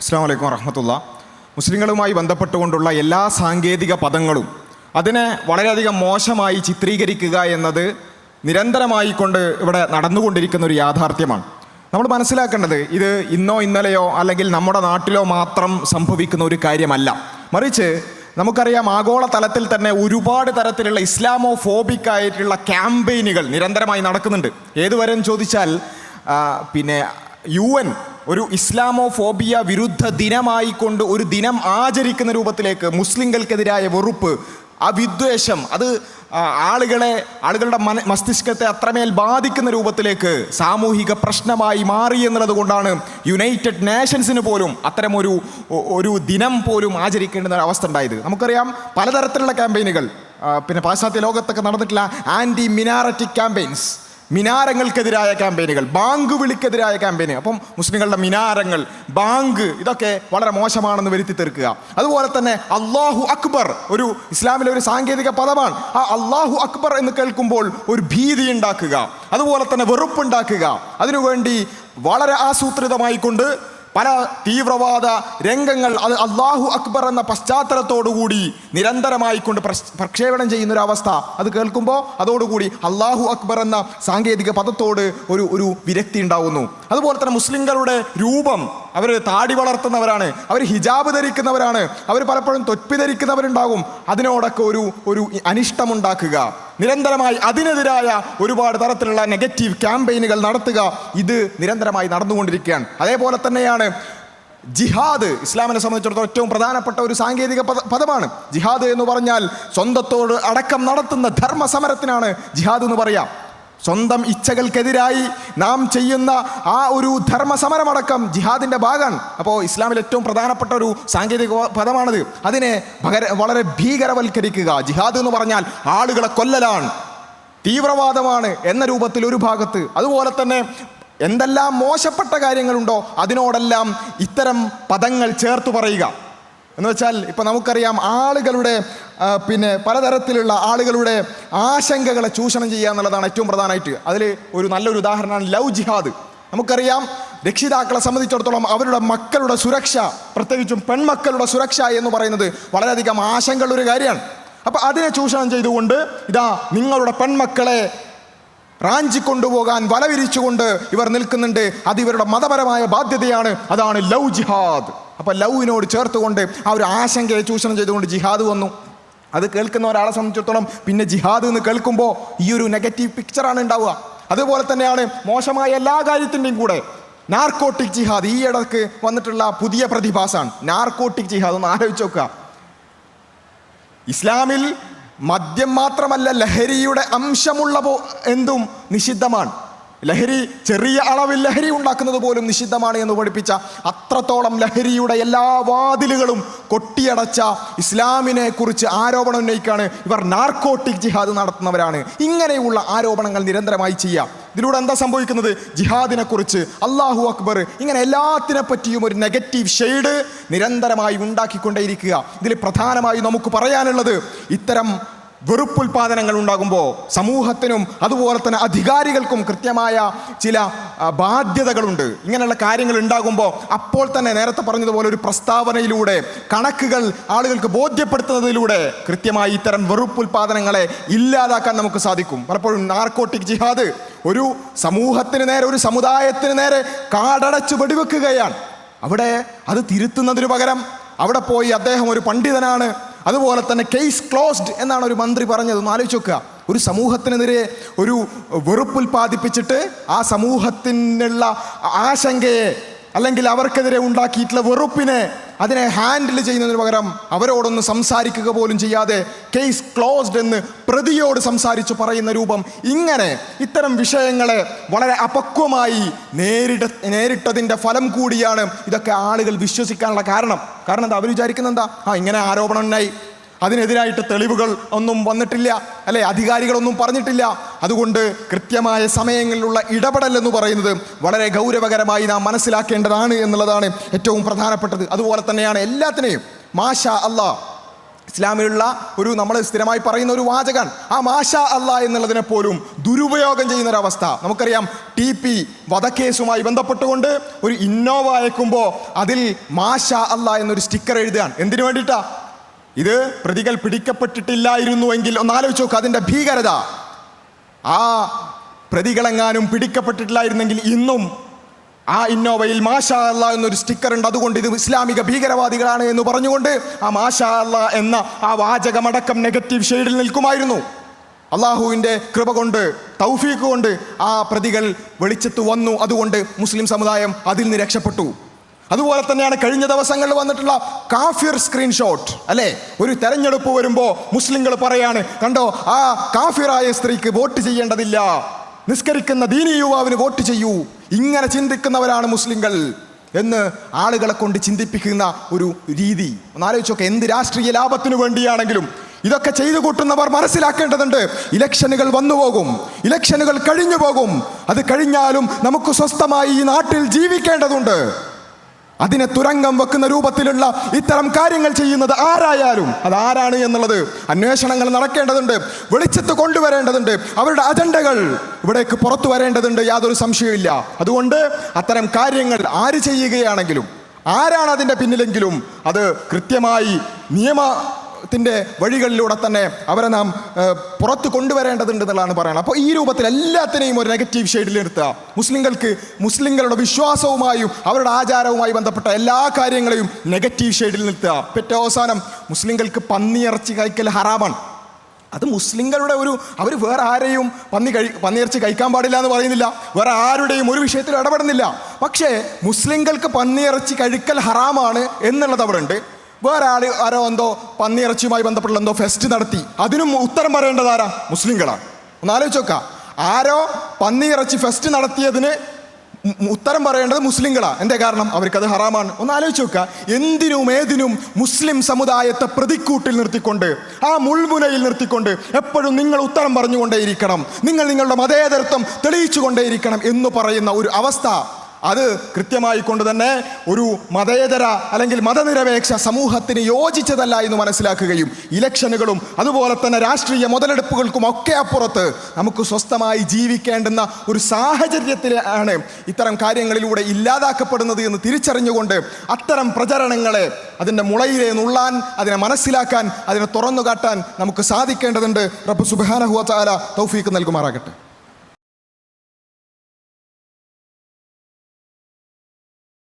അസ്സാം വലൈക്കും വറഹമത്തുള്ള. മുസ്ലിങ്ങളുമായി ബന്ധപ്പെട്ടുകൊണ്ടുള്ള എല്ലാ സാങ്കേതിക പദങ്ങളും അതിനെ വളരെയധികം മോശമായി ചിത്രീകരിക്കുക എന്നത് നിരന്തരമായി കൊണ്ട് ഇവിടെ നടന്നുകൊണ്ടിരിക്കുന്ന ഒരു യാഥാർത്ഥ്യമാണ്. നമ്മൾ മനസ്സിലാക്കേണ്ടത് ഇത് ഇന്നോ ഇന്നലെയോ അല്ലെങ്കിൽ നമ്മുടെ നാട്ടിലോ മാത്രം സംഭവിക്കുന്ന ഒരു കാര്യമല്ല. മറിച്ച് നമുക്കറിയാം ആഗോള തലത്തിൽ തന്നെ ഒരുപാട് തരത്തിലുള്ള ഇസ്ലാമോ ഫോബിക് ആയിട്ടുള്ള ക്യാമ്പയിനുകൾ നിരന്തരമായി നടക്കുന്നുണ്ട്. ഏതുവരെ ചോദിച്ചാൽ പിന്നെ യു എൻ ഒരു ഇസ്ലാമോ ഫോബിയ വിരുദ്ധ ദിനമായിക്കൊണ്ട് ഒരു ദിനം ആചരിക്കുന്ന രൂപത്തിലേക്ക് മുസ്ലിങ്ങൾക്കെതിരായ വെറുപ്പ് ആ വിദ്വേഷം അത് ആളുകളെ ആളുകളുടെ മന മസ്തിഷ്കത്തെ അത്രമേൽ ബാധിക്കുന്ന രൂപത്തിലേക്ക് സാമൂഹിക പ്രശ്നമായി മാറി എന്നുള്ളത് കൊണ്ടാണ് യുണൈറ്റഡ് നേഷൻസിന് പോലും അത്തരമൊരു ഒരു ദിനം പോലും ആചരിക്കേണ്ട അവസ്ഥ ഉണ്ടായത്. നമുക്കറിയാം പലതരത്തിലുള്ള ക്യാമ്പയിനുകൾ പിന്നെ പാശ്ചാത്യ ലോകത്തൊക്കെ നടന്നിട്ടുള്ള ആന്റി മിനാററ്റിക് ക്യാമ്പയിൻസ് മിനാരങ്ങൾക്കെതിരായ ക്യാമ്പയിനുകൾ ബാങ്ക് വിളിക്കെതിരായ ക്യാമ്പയിന്. അപ്പം മുസ്ലിങ്ങളുടെ മിനാരങ്ങൾ ബാങ്ക് ഇതൊക്കെ വളരെ മോശമാണെന്ന് വരുത്തി തീർക്കുക. അതുപോലെ തന്നെ അള്ളാഹു അക്ബർ ഒരു ഇസ്ലാമിലെ ഒരു സാങ്കേതിക പദമാണ്. ആ അള്ളാഹു അക്ബർ എന്ന് കേൾക്കുമ്പോൾ ഒരു ഭീതി ഉണ്ടാക്കുക. അതുപോലെ തന്നെ വെറുപ്പുണ്ടാക്കുക. അതിനുവേണ്ടി വളരെ ആസൂത്രിതമായി കൊണ്ട് പല തീവ്രവാദ രംഗങ്ങൾ അത് അള്ളാഹു അക്ബർ എന്ന പശ്ചാത്തലത്തോടുകൂടി നിരന്തരമായി കൊണ്ട് പ്രക്ഷേപണം ചെയ്യുന്ന ഒരു അവസ്ഥ അത് കേൾക്കുമ്പോൾ അതോടുകൂടി അള്ളാഹു അക്ബർ എന്ന സാങ്കേതിക പദത്തോട് ഒരു ഒരു വിരക്തി ഉണ്ടാകുന്നു അതുപോലെ തന്നെ മുസ്ലിങ്ങളുടെ രൂപം അവർ താടി വളർത്തുന്നവരാണ് അവർ ഹിജാബ് ധരിക്കുന്നവരാണ് അവർ പലപ്പോഴും തൊപ്പി ധരിക്കുന്നവരുണ്ടാകും. അതിനോടൊക്കെ ഒരു ഒരു അനിഷ്ടമുണ്ടാക്കുക. നിരന്തരമായി അതിനെതിരായ ഒരുപാട് തരത്തിലുള്ള നെഗറ്റീവ് ക്യാമ്പയിനുകൾ നടത്തുക ഇത് നിരന്തരമായി നടന്നുകൊണ്ടിരിക്കുകയാണ്. അതേപോലെ തന്നെയാണ് ജിഹാദ് ഇസ്ലാമിനെ സംബന്ധിച്ചിടത്തോളം ഏറ്റവും പ്രധാനപ്പെട്ട ഒരു സാങ്കേതിക പദ പദമാണ്. ജിഹാദ് എന്ന് പറഞ്ഞാൽ സ്വന്തത്തോട് അടക്കം നടത്തുന്ന ധർമ്മ സമരത്തിനാണ് ജിഹാദ് എന്ന് പറയാം. സ്വന്തം ഇച്ഛകൾക്കെതിരായി നാം ചെയ്യുന്ന ആ ഒരു ധർമ്മസമരമടക്കം ജിഹാദിന്റെ ഭാഗമാണ് അപ്പോൾ ഇസ്ലാമിൽ ഏറ്റവും പ്രധാനപ്പെട്ട ഒരു സാങ്കേതിക പദമാണത്. അതിനെ വളരെ ഭീകരവൽക്കരിക്കുക. ജിഹാദ് എന്ന് പറഞ്ഞാൽ ആളുകളെ കൊല്ലലാണ്. തീവ്രവാദമാണ് എന്ന രൂപത്തിൽ ഒരു ഭാഗത്ത്. അതുപോലെ തന്നെ എന്തെല്ലാം മോശപ്പെട്ട കാര്യങ്ങളുണ്ടോ അതിനോടെല്ലാം ഇത്തരം പദങ്ങൾ ചേർത്ത് പറയുക. എന്ന് വെച്ചാൽ ഇപ്പം നമുക്കറിയാം ആളുകളുടെ പിന്നെ പലതരത്തിലുള്ള ആളുകളുടെ ആശങ്കകളെ ചൂഷണം ചെയ്യുക എന്നുള്ളതാണ് ഏറ്റവും പ്രധാനമായിട്ട്. അതിൽ ഒരു നല്ലൊരു ഉദാഹരണമാണ് ലവ് ജിഹാദ്. നമുക്കറിയാം രക്ഷിതാക്കളെ സംബന്ധിച്ചിടത്തോളം അവരുടെ മക്കളുടെ സുരക്ഷ പ്രത്യേകിച്ചും പെൺമക്കളുടെ സുരക്ഷ എന്ന് പറയുന്നത് വളരെയധികം ആശങ്കയുള്ള ഒരു കാര്യമാണ്. അപ്പം അതിനെ ചൂഷണം ചെയ്തുകൊണ്ട് ഇതാ നിങ്ങളുടെ പെൺമക്കളെ റാഞ്ചി കൊണ്ടുപോകാൻ വല ഇവർ നിൽക്കുന്നുണ്ട്. അത് ഇവരുടെ മതപരമായ ബാധ്യതയാണ്. അതാണ് ലവ് ജിഹാദ്. അപ്പം ലവിനോട് ചേർത്തുകൊണ്ട് ആ ഒരു ആശങ്കയെ ചൂഷണം ചെയ്തുകൊണ്ട് ജിഹാദ് വന്നു. അത് കേൾക്കുന്ന ഒരാളെ സംബന്ധിച്ചിടത്തോളം പിന്നെ ജിഹാദ് എന്ന് കേൾക്കുമ്പോൾ ഈ ഒരു നെഗറ്റീവ് പിക്ചറാണ് ഉണ്ടാവുക. അതുപോലെ തന്നെയാണ് മോശമായ എല്ലാ കാര്യത്തിന്റെയും കൂടെ. നാർക്കോട്ടിക് ജിഹാദ്. ഈ ഇടയ്ക്ക് വന്നിട്ടുള്ള പുതിയ പ്രതിഭാസമാണ് നാർക്കോട്ടിക് ജിഹാദ്. ഒന്ന് ആലോചിച്ച് നോക്കുക. ഇസ്ലാമിൽ മദ്യം മാത്രമല്ല ലഹരിയുടെ അംശമുള്ളപോ എന്തും നിഷിദ്ധമാണ്. ലഹരി ചെറിയ അളവിൽ ലഹരി ഉണ്ടാക്കുന്നത് പോലും നിഷിദ്ധമാണ് എന്ന് പഠിപ്പിച്ച അത്രത്തോളം ലഹരിയുടെ എല്ലാ വാതിലുകളും കൊട്ടിയടച്ച ഇസ്ലാമിനെ കുറിച്ച് ആരോപണം ഉന്നയിക്കുകയാണ് ഇവർ നാർക്കോട്ടിക് ജിഹാദ് നടത്തുന്നവരാണ്. ഇങ്ങനെയുള്ള ആരോപണങ്ങൾ നിരന്തരമായി ചെയ്യാം ഇതിലൂടെ എന്താ സംഭവിക്കുന്നത്? ജിഹാദിനെ കുറിച്ച് അള്ളാഹു അക്ബർ ഇങ്ങനെ എല്ലാത്തിനെ പറ്റിയും ഒരു നെഗറ്റീവ് ഷെയ്ഡ് നിരന്തരമായി ഉണ്ടാക്കിക്കൊണ്ടേയിരിക്കുക. ഇതിൽ പ്രധാനമായി നമുക്ക് പറയാനുള്ളത് ഇത്തരം വെറുപ്പുൽപാദനങ്ങൾ ഉണ്ടാകുമ്പോൾ സമൂഹത്തിനും അതുപോലെ തന്നെ അധികാരികൾക്കും കൃത്യമായ ചില ബാധ്യതകളുണ്ട്. ഇങ്ങനെയുള്ള കാര്യങ്ങൾ ഉണ്ടാകുമ്പോൾ അപ്പോൾ തന്നെ നേരത്തെ പറഞ്ഞതുപോലെ ഒരു പ്രസ്താവനയിലൂടെ കണക്കുകൾ ആളുകൾക്ക് ബോധ്യപ്പെടുത്തുന്നതിലൂടെ കൃത്യമായി ഇത്തരം വെറുപ്പുൽപാദനങ്ങളെ ഇല്ലാതാക്കാൻ നമുക്ക് സാധിക്കും. പലപ്പോഴും നാർക്കോട്ടിക് ജിഹാദ് ഒരു സമൂഹത്തിന് നേരെ ഒരു സമുദായത്തിന് നേരെ കാടടച്ചു വെടിവെക്കുകയാണ്. അവിടെ അത് തിരുത്തുന്നതിന് പകരം അവിടെ പോയി അദ്ദേഹം ഒരു പണ്ഡിതനാണ്. അതുപോലെ തന്നെ കേസ് ക്ലോസ്ഡ് എന്നാണ് ഒരു മന്ത്രി പറഞ്ഞത്. ഒന്ന് ആലോചിച്ച് നോക്കുക. ഒരു സമൂഹത്തിനെതിരെ ഒരു വെറുപ്പുൽപാദിപ്പിച്ചിട്ട് ആ സമൂഹത്തിനുള്ള ആശങ്കയെ അല്ലെങ്കിൽ അവർക്കെതിരെ ഉണ്ടാക്കിയിട്ടുള്ള വെറുപ്പിനെ അതിനെ ഹാൻഡിൽ ചെയ്യുന്നതിന് പകരം അവരോടൊന്ന് സംസാരിക്കുക പോലും ചെയ്യാതെ കേസ് ക്ലോസ്ഡ് എന്ന് പ്രതിയോട് സംസാരിച്ച് പറയുന്ന രൂപം. ഇങ്ങനെ ഇത്തരം വിഷയങ്ങളെ വളരെ അപക്വമായി നേരിട നേരിട്ടതിന്റെ ഫലം കൂടിയാണ് ഇതൊക്കെ ആളുകൾ വിശ്വസിക്കാനുള്ള കാരണം. കാരണം എന്താ? അവർ വിചാരിക്കുന്നത് എന്താ? ആ ഇങ്ങനെ ആരോപണം ഉണ്ടായി അതിനെതിരായിട്ട് തെളിവുകൾ ഒന്നും വന്നിട്ടില്ല അല്ലെ അധികാരികളൊന്നും പറഞ്ഞിട്ടില്ല. അതുകൊണ്ട് കൃത്യമായ സമയങ്ങളിലുള്ള ഇടപെടൽ എന്ന് പറയുന്നത് വളരെ ഗൗരവകരമായി നാം മനസ്സിലാക്കേണ്ടതാണ് എന്നുള്ളതാണ് ഏറ്റവും പ്രധാനപ്പെട്ടത്. അതുപോലെ തന്നെയാണ് എല്ലാത്തിനെയും മാഷ അല്ല ഇസ്ലാമിലുള്ള ഒരു നമ്മൾ സ്ഥിരമായി പറയുന്ന ഒരു വാചകൻ. ആ മാഷ അല്ല എന്നുള്ളതിനെ പോലും ദുരുപയോഗം ചെയ്യുന്ന ഒരു അവസ്ഥ നമുക്കറിയാം ടി പി വധക്കേസുമായി ബന്ധപ്പെട്ടുകൊണ്ട് ഒരു ഇന്നോവ അയക്കുമ്പോൾ അതിൽ മാഷ അല്ല എന്നൊരു സ്റ്റിക്കർ എഴുതുകയാണ്. എന്തിനു വേണ്ടിയിട്ടാ? ഇത് പ്രതികൾ പിടിക്കപ്പെട്ടിട്ടില്ലായിരുന്നുവെങ്കിൽ ഒന്ന് ആലോചിച്ച് നോക്കുക അതിന്റെ ഭീകരത. ആ പ്രതികളെങ്ങാനും പിടിക്കപ്പെട്ടിട്ടില്ലായിരുന്നെങ്കിൽ ഇന്നും ആ ഇന്നോവയിൽ മാഷാ അല്ല എന്നൊരു സ്റ്റിക്കർ ഉണ്ട് അതുകൊണ്ട് ഇത് ഇസ്ലാമിക ഭീകരവാദികളാണ് എന്ന് പറഞ്ഞുകൊണ്ട് ആ മാഷാ അല്ല എന്ന ആ വാചകമടക്കം നെഗറ്റീവ് ഷെയ്ഡിൽ നിൽക്കുമായിരുന്നു. അള്ളാഹുവിന്റെ കൃപ കൊണ്ട് തൗഫീഖ് കൊണ്ട് ആ പ്രതികൾ വെളിച്ചത്ത് വന്നു. അതുകൊണ്ട് മുസ്ലിം സമുദായം അതിൽ നിന്ന് രക്ഷപ്പെട്ടു. അതുപോലെ തന്നെയാണ് കഴിഞ്ഞ ദിവസങ്ങളിൽ വന്നിട്ടുള്ള കാഫിർ സ്ക്രീൻഷോട്ട് അല്ലേ? ഒരു തെരഞ്ഞെടുപ്പ് വരുമ്പോൾ മുസ്ലിങ്ങൾ പറയാണ് കണ്ടോ? ആ കാഫിറായ സ്ത്രീക്ക് വോട്ട് ചെയ്യേണ്ടതില്ല. നിസ്കരിക്കുന്ന ദീനി യുവാവിന് വോട്ട് ചെയ്യൂ. ഇങ്ങനെ ചിന്തിക്കുന്നവരാണ് മുസ്ലിങ്ങൾ എന്ന് ആളുകളെ കൊണ്ട് ചിന്തിപ്പിക്കുന്ന ഒരു രീതി. ഒന്നാലോചിച്ചൊക്കെ എന്ത് രാഷ്ട്രീയ ലാഭത്തിനു വേണ്ടിയാണെങ്കിലും ഇതൊക്കെ ചെയ്തു കൂട്ടുന്നവർ മനസ്സിലാക്കേണ്ടതുണ്ട്. ഇലക്ഷനുകൾ വന്നു പോകും. ഇലക്ഷനുകൾ കഴിഞ്ഞു പോകും. അത് കഴിഞ്ഞാലും നമുക്ക് സ്വസ്ഥമായി ഈ നാട്ടിൽ ജീവിക്കേണ്ടതുണ്ട്. അതിനെ തുരങ്കം വെക്കുന്ന രൂപത്തിലുള്ള ഇത്തരം കാര്യങ്ങൾ ചെയ്യുന്നത് ആരായാലും അത് ആരാണ് എന്നുള്ളത് അന്വേഷണങ്ങൾ നടക്കേണ്ടതുണ്ട് വെളിച്ചത്ത് കൊണ്ടുവരേണ്ടതുണ്ട് അവരുടെ അജണ്ടകൾ ഇവിടേക്ക് പുറത്തു വരേണ്ടതുണ്ട് യാതൊരു സംശയമില്ല അതുകൊണ്ട് അത്തരം കാര്യങ്ങൾ ആര് ചെയ്യുകയാണെങ്കിലും ആരാണ് അതിന്റെ പിന്നിലെങ്കിലും അത് കൃത്യമായി നിയമത്തിന്റെ വഴികളിലൂടെ തന്നെ അവരെ നാം പുറത്ത് കൊണ്ടുവരേണ്ടതുണ്ട് എന്നുള്ളതാണ് പറയുന്നത്. അപ്പോൾ ഈ രൂപത്തിൽ എല്ലാത്തിനെയും ഒരു നെഗറ്റീവ് ഷെയ്ഡിൽ നിർത്തുക. മുസ്ലിങ്ങൾക്ക് മുസ്ലിങ്ങളുടെ വിശ്വാസവുമായും അവരുടെ ആചാരവുമായി ബന്ധപ്പെട്ട എല്ലാ കാര്യങ്ങളെയും നെഗറ്റീവ് ഷെയ്ഡിൽ നിർത്തുക. പെറ്റ അവസാനം മുസ്ലിങ്ങൾക്ക് പന്നിയിറച്ചി കഴിക്കൽ ഹറാമാണ്. അത് മുസ്ലിങ്ങളുടെ ഒരു അവർ വേറെ ആരെയും പന്നി കഴി പന്നിയിറച്ചി കഴിക്കാൻ പാടില്ല എന്ന് പറയുന്നില്ല. വേറെ ആരുടെയും ഒരു വിഷയത്തിൽ ഇടപെടുന്നില്ല. പക്ഷേ മുസ്ലിങ്ങൾക്ക് പന്നിയിറച്ചി കഴിക്കൽ ഹറാമാണ് എന്നുള്ളത് അവിടെ ഉണ്ട്. വേറെ ആൾ ആരോ എന്തോ പന്നിയിറച്ചിയുമായി ബന്ധപ്പെട്ടുള്ള എന്തോ ഫെസ്റ്റ് നടത്തി. അതിനും ഉത്തരം പറയേണ്ടത് ആരാ? മുസ്ലിങ്ങളാണ്. ഒന്ന് ആലോചിച്ച് നോക്കാം. ആരോ പന്നിയിറച്ചി ഫെസ്റ്റ് നടത്തിയതിന് ഉത്തരം പറയേണ്ടത് മുസ്ലിങ്ങളാ. എന്റെ കാരണം? അവർക്കത് ഹറാമാണ്. ഒന്ന് ആലോചിച്ച് നോക്കുക എന്തിനും ഏതിനും മുസ്ലിം സമുദായത്തെ പ്രതിക്കൂട്ടിൽ നിർത്തിക്കൊണ്ട് ആ മുൾമുനയിൽ നിർത്തിക്കൊണ്ട് എപ്പോഴും നിങ്ങൾ ഉത്തരം പറഞ്ഞുകൊണ്ടേയിരിക്കണം. നിങ്ങൾ നിങ്ങളുടെ മതേതരത്വം തെളിയിച്ചു കൊണ്ടേയിരിക്കണം എന്ന് പറയുന്ന ഒരു അവസ്ഥ അത് കൃത്യമായി കൊണ്ട് തന്നെ ഒരു മതേതര അല്ലെങ്കിൽ മതനിരപേക്ഷ സമൂഹത്തിന് യോജിച്ചതല്ല എന്ന് മനസ്സിലാക്കുകയും ഇലക്ഷനുകളും അതുപോലെ തന്നെ രാഷ്ട്രീയ മുതലെടുപ്പുകൾക്കും ഒക്കെ അപ്പുറത്ത് നമുക്ക് സ്വസ്ഥമായി ജീവിക്കേണ്ടുന്ന ഒരു സാഹചര്യത്തിലാണ് ഇത്തരം കാര്യങ്ങളിലൂടെ ഇല്ലാതാക്കപ്പെടുന്നത് എന്ന് തിരിച്ചറിഞ്ഞുകൊണ്ട് അത്തരം പ്രചരണങ്ങളെ അതിന്റെ മുളയിലെ നുള്ളാൻ അതിനെ മനസ്സിലാക്കാൻ അതിനെ തുറന്നു കാട്ടാൻ നമുക്ക് സാധിക്കേണ്ടതുണ്ട്. റബ്ബ് സുബാനഹുവ തൗഫീക്ക് നൽകുമാറാകട്ടെ.